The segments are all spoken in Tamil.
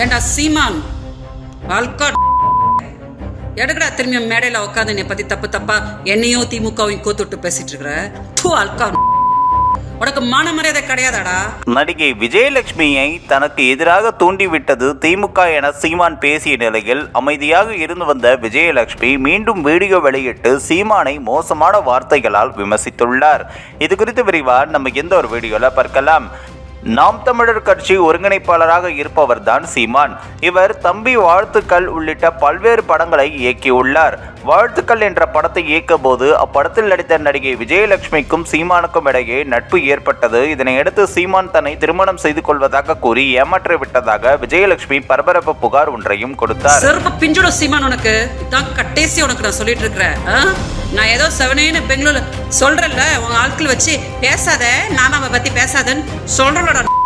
ஏண்டா சீமான்? ஆல்காட் எடுக்கடா திரும்பி மேடையில் உட்காந்து என்னை பத்தி தப்பு தப்பா என்னையும் திமுகவையும் கோத்துட்டு பேசிட்டு இருக்கிற? தூ அல்கா உனக்கு மான மரியாதை கிடையாதாடா? நடிகை விஜயலட்சுமியை தனக்கு எதிராக தூண்டிவிட்டது திமுக என சீமான் பேசிய நிலையில் அமைதியாக இருந்து வந்த விஜயலட்சுமி மீண்டும் வீடியோ வெளியிட்டு சீமானை மோசமான வார்த்தைகளால் விமர்சித்துள்ளார். இது குறித்து விரிவா நம்ம எந்த ஒரு வீடியோல பார்க்கலாம். நாம் தமிழர் கட்சி ஒருங்கிணைப்பாளராக இருப்பவர்தான் சீமான். இவர் தம்பி வாழ்த்துக்கள் உள்ளிட்ட பல்வேறு படங்களை இயக்கியுள்ளார். வாழ்த்துக்கள் என்ற படத்தை இயக்க போது அப்படத்தில் நடித்த நடிகை விஜயலட்சுமிக்கும் சீமானுக்கும் இடையே நட்பு ஏற்பட்டது. இதனையடுத்து சீமான் தன்னை திருமணம் செய்து கொள்வதாக கூறி ஏமாற்றி விட்டதாக விஜயலட்சுமி பரபரப்பு புகார் ஒன்றையும் கொடுத்தார். செருப்பு பிஞ்சிடும் சீமான் உனக்கு? தான் கட்டேசி உனக்கு நான் சொல்லிட்டு இருக்கிறேன். நான் ஏதோ செவனேன்னு பெங்களூர்ல சொல்றேன்ல உங்க ஆட்கள் வச்சு பேசாத நான் அவ பத்தி பேசாதன்னு കട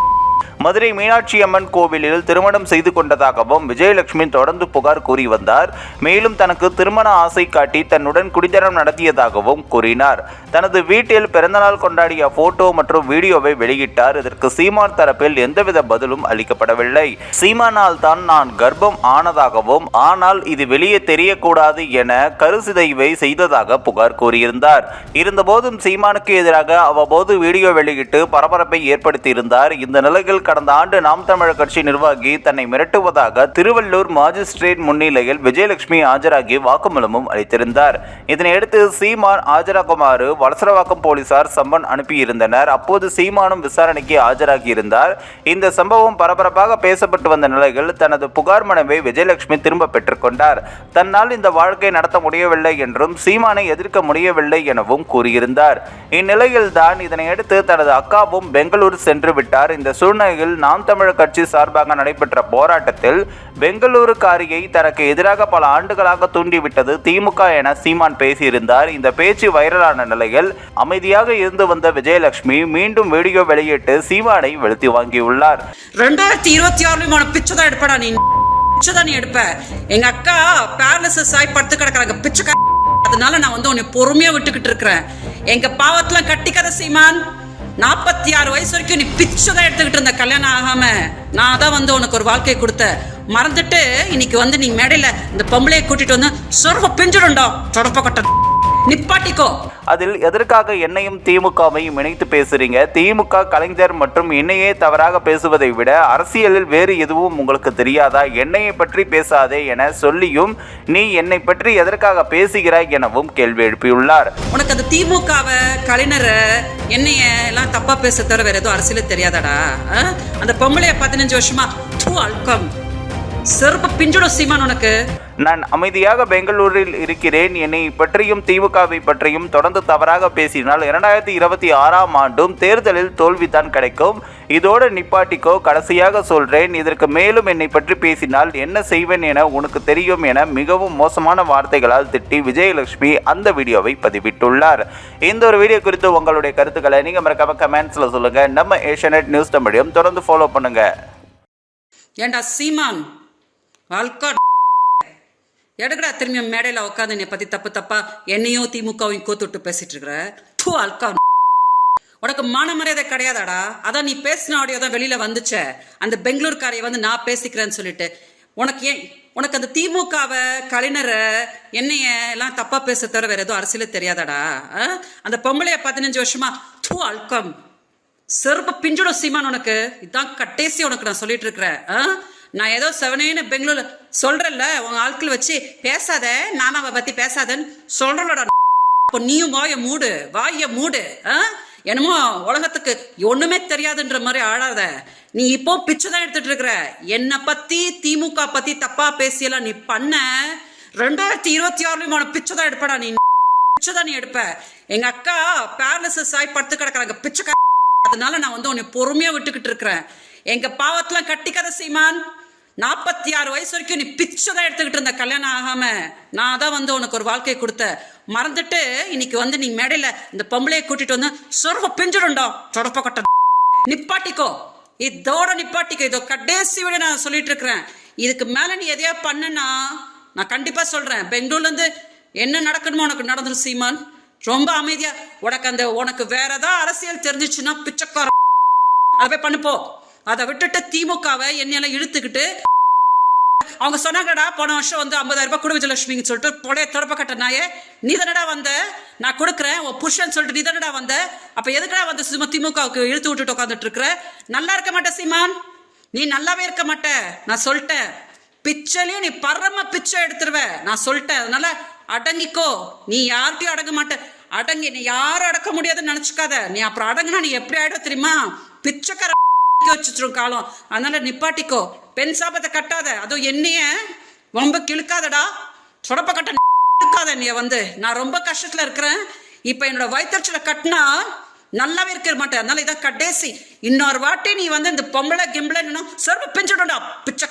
மதுரை மீனாட்சி அம்மன் கோவிலில் திருமணம் செய்து கொண்டதாகவும் விஜயலட்சுமி தொடர்ந்து புகார் கூறி வந்தார். மேலும் தனக்கு திருமண ஆசை காட்டி தன்னுடன் குடித்தனம் நடத்தியதாகவும் கூறினார். தனது வீட்டில் பிறந்தநாள் கொண்டாடிய போட்டோ மற்றும் வீடியோவை வெளியிட்டார். இதற்கு சீமான் தரப்பில் எந்தவித பதிலும் அளிக்கப்படவில்லை. சீமானால் தான் நான் கர்ப்பம் ஆனதாகவும் ஆனால் இது வெளியே தெரியக்கூடாது என கருசிதைவை செய்ததாக புகார் கூறியிருந்தார். இருந்தபோதும் சீமானுக்கு எதிராக அவ்வப்போது வீடியோ வெளியிட்டு பரபரப்பை ஏற்படுத்தியிருந்தார். இந்த நிலையில் கடந்த ஆண்டு நாம் தமிழர் கட்சி நிர்வாகி தன்னை மிரட்டுவதாக திருவள்ளூர் மாஜிஸ்ட்ரேட் முன்னிலையில் விஜயலட்சுமி ஆஜராகி வாக்குமூலமும் அளித்திருந்தார். இதனையடுத்து சீமான் ஆஜராகுமாறு வலசரவாக்கம் போலீசார் சம்மன் அனுப்பியிருந்தனர். அப்போது சீமானும் விசாரணைக்கு ஆஜராகியிருந்தார் இந்த சம்பவம் பரபரப்பாக பேசப்பட்டு வந்த நிலையில் தனது புகார் மனுவை விஜயலட்சுமி திரும்ப பெற்றுக்கொண்டார் தன்னால் இந்த வாழ்க்கை நடத்த முடியவில்லை என்றும் சீமானை எதிர்க்க முடியவில்லை எனவும் கூறியிருந்தார். இந்நிலையில் தான் இதனையடுத்து தனது அக்காவும் பெங்களூர் சென்று விட்டார். இந்த சூழ்நிலை சென்னையில் நாம் தமிழர் கட்சி சார்பாக நடைபெற்ற போராட்டத்தில் பெங்களூரு காரியை தனக்கு எதிராக பல ஆண்டுகளாக தூண்டிவிட்டது திமுக என சீமான் பேசியிருந்தார். இந்த பேச்சு வைரலான நிலையில் அமைதியாக இருந்து வந்த விஜயலட்சுமி மீண்டும் வீடியோ வெளியிட்டு சீமானை வெளுத்தி வாங்கியுள்ளார். ரெண்டாயிரத்தி இருபத்தி ஆறுலயும் உன பிச்சை தான் எடுப்படா நீ. பிச்சை தான் நீ எடுப்ப. எங்க அக்கா பேரலிசிஸ் ஆகி படுத்து கிடக்குறாங்க. பிச்சை அதனால நான் வந்து உன்னை பொறுமையா விட்டுக்கிட்டு இருக்கிறேன். எங்க பாவத்தெல்லாம் கட்டிக்காத சீமான். நாற்பத்தி ஆறு வயசு வரைக்கும் நீ பிச்சை தான் எடுத்துக்கிட்டு இருந்த கல்யாணம் ஆகாம. நான் தான் வந்து உனக்கு ஒரு வாழ்க்கையை கொடுத்தேன். மறந்துட்டு இன்னைக்கு வந்து நீ மேடையில இந்த பொம்பளையை கூட்டிட்டு வந்து சொர்வ பிஞ்சிடும்டா. தொடப்ப கொட்ட நிப்பாட்டிக்கோ. அதில் எதற்காக என்னையும் திமுகவையும் இணைத்து பேசுறீங்க? திமுக கலைஞர் மற்றும் என்னையே தவறாக பேசுவதை விட அரசியலில் வேறு எதுவும் உங்களுக்கு தெரியாதா? என்னையை பற்றி பேசாதே என சொல்லியும் நீ என்னை பற்றி எதற்காக பேசுகிறாய் எனவும் கேள்வி எழுப்பியுள்ளார். உனக்கு அந்த திமுகவை கலைஞரை என்னைய எல்லாம் தப்பா பேச தவிர வேற எதுவும் அரசியலே தெரியாதாடா? அந்த பொம்பளைய பதினஞ்சு வருஷமா தூ அல்கம் செருப்பு பிஞ்சிடும் சீமான் உனக்கு. நான் அமைதியாக பெங்களூரில் இருக்கிறேன். என்னை பற்றியும் திமுகவை பற்றியும் தொடர்ந்து தவறாக பேசினால் இரண்டாயிரத்தி இருபத்தி ஆறாம் ஆண்டும் தேர்தலில் தோல்விதான் கிடைக்கும். இதோடு நிப்பாட்டிக்கோ கடைசியாக சொல்கிறேன் இதற்கு மேலும் என்னை பற்றி பேசினால் என்ன செய்வேன் என உனக்கு தெரியும் என மிகவும் மோசமான வார்த்தைகளால் திட்டி விஜயலட்சுமி அந்த வீடியோவை பதிவிட்டுள்ளார். இந்த ஒரு வீடியோ குறித்து உங்களுடைய கருத்துக்களை நீங்கள் மறக்காம கமெண்ட்ஸில் சொல்லுங்க. நம்ம ஏஷியநெட் நியூஸ் தமிழையும் தொடர்ந்து ஃபாலோ பண்ணுங்க. ஏண்டா சீமான்? எடுக்கடா திரும்பி மேடையில் உட்காந்து என்னை பத்தி தப்பு தப்பா என்னையும் திமுகவையும் கோத்துட்டு பேசிட்டு இருக்கிற? தூ அல்கா. உனக்கு மான மரியாதை கிடையாதாடா? அதான் நீ பேசின ஆடியோ தான் வெளியில வந்துச்சே. அந்த பெங்களூர் காரையை வந்து நான் பேசிக்கிறேன்னு சொல்லிட்டு. உனக்கு ஏன் உனக்கு அந்த திமுகவை கலைஞரை என்னைய எல்லாம் தப்பா பேச தவிர வேற எதுவும் அரசியல தெரியாதாடா? ஆ? அந்த பொம்பளைய பதினஞ்சு வருஷமா தூ அல்கம். செருப்பு பிஞ்சிடும் சீமான் உனக்கு. இதான் கட்டேசி உனக்கு நான் சொல்லிட்டு இருக்கிறேன். ஆ? நான் ஏதோ செவனேன்னு பெங்களூர்ல சொல்றேன்ல உங்க ஆட்கள் வச்சு பேசாத நானும் அவ பத்தி பேசாதன்னு சொல்றலடா இப்போ நீயும் வாய மூடு வாய மூடு ஆ? என்னமோ உலகத்துக்கு ஒண்ணுமே தெரியாதுன்ற மாதிரி ஆடாத. நீ இப்போ பிச்சை தான் எடுத்துட்டு இருக்கிற. என்னை பத்தி திமுக பத்தி தப்பா பேசியெல்லாம் நீ பண்ண. ரெண்டாயிரத்தி இருபத்தி ஆறுலயும் உன பிச்சை தான் எடுப்படா நீ. பிச்சை தான் நீ எடுப்ப. எங்க அக்கா பேரலிசிஸ் ஆகி படுத்து கிடக்குறாங்க. பிச்சை அதனால நான் வந்து உன்னை பொறுமையா விட்டுக்கிட்டு இருக்கிறேன். எங்க பாவத்தெல்லாம் கட்டிக்காத சீமான். நாற்பத்தி ஆறு வயசு வரைக்கும் நீ பிச்சை தான் எடுத்துக்கிட்டு இருந்த கல்யாணம் ஆகாம நான் தான் வந்து உனக்கு ஒரு வாழ்க்கையை கொடுத்த. மறந்துட்டு இன்னைக்கு வந்து நீ மேடையில இந்த பொம்பளையை கூட்டிட்டு வந்து சொர்வ பிஞ்சிடும்டா தொடப்ப கொட்ட. நிப்பாட்டிக்கோ. இதோட நிப்பாட்டிக்கோ. இதோ கடைசி விட நான் சொல்லிட்டு இருக்கிறேன். இதுக்கு மேல நீ எதையா பண்ணுனா நான் கண்டிப்பா சொல்றேன். பெங்களூர்ல இருந்து என்ன நடக்கணுமோ உனக்கு நடந்துரும் சீமான். ரொம்ப அமைதியா. உனக்கு அந்த உனக்கு வேற ஏதாவது அரசியல் தெரிஞ்சிச்சுன்னா பிச்சைக்கார அதை போய் பண்ணுப்போ அதை விட்டுட்டு திமுகவை என்னையெல்லாம் இழுத்துக்கிட்டு அவங்க சொன்னாங்கடா போன வருஷம் வந்து ஐம்பதாயிரம் ரூபாய் குடு விஜயலட்சுமின்னு சொல்லிட்டு பழைய தொடப்ப கட்ட நாயே நீ தானடா வந்த? நான் கொடுக்குறேன் உன் புருஷன் சொல்லிட்டு நீ தானடா வந்த? அப்ப எதுக்குடா வந்து சும்மா திமுகவுக்கு இழுத்து விட்டுட்டு உட்காந்துட்டு இருக்கிற? நல்லா இருக்க மாட்டேன் சீமான். நீ நல்லாவே இருக்க மாட்ட. நான் சொல்லிட்டேன். பிச்சைலையும் நீ பரம பிச்சை எடுத்துருவ. நான் சொல்லிட்டேன். அதனால அடங்கிக்கோ. நீ யார்கிட்டயும் அடங்க மாட்ட. அடங்கி நீ யாரும் அடக்க முடியாதுன்னு நினைச்சுக்காத. நீ அப்புறம் அடங்குனா நீ எப்படி ஆயிடும் தெரியுமா? பிச்சைக்கார வச்சுரும் காலம் அதனால நிப்பாட்டிக்கோ. பெண் சாபத்தை கட்டாத. அதுவும் என்னைய? ரொம்ப கிழுக்காதடா. சொடப்ப கட்ட இழுக்காத நீ வந்து. நான் ரொம்ப கஷ்டத்துல இருக்கிறேன். இப்ப என்னோட வயிற்றுச்சல கட்டினா நல்லாவே இருக்க மாட்டேன். அதனால இதான் கடைசி. இன்னொரு வாட்டி நீ வந்து இந்த பொம்பளை கிம்பளை சிறப்பு பிஞ்சிடும்டா பிச்சைக்கா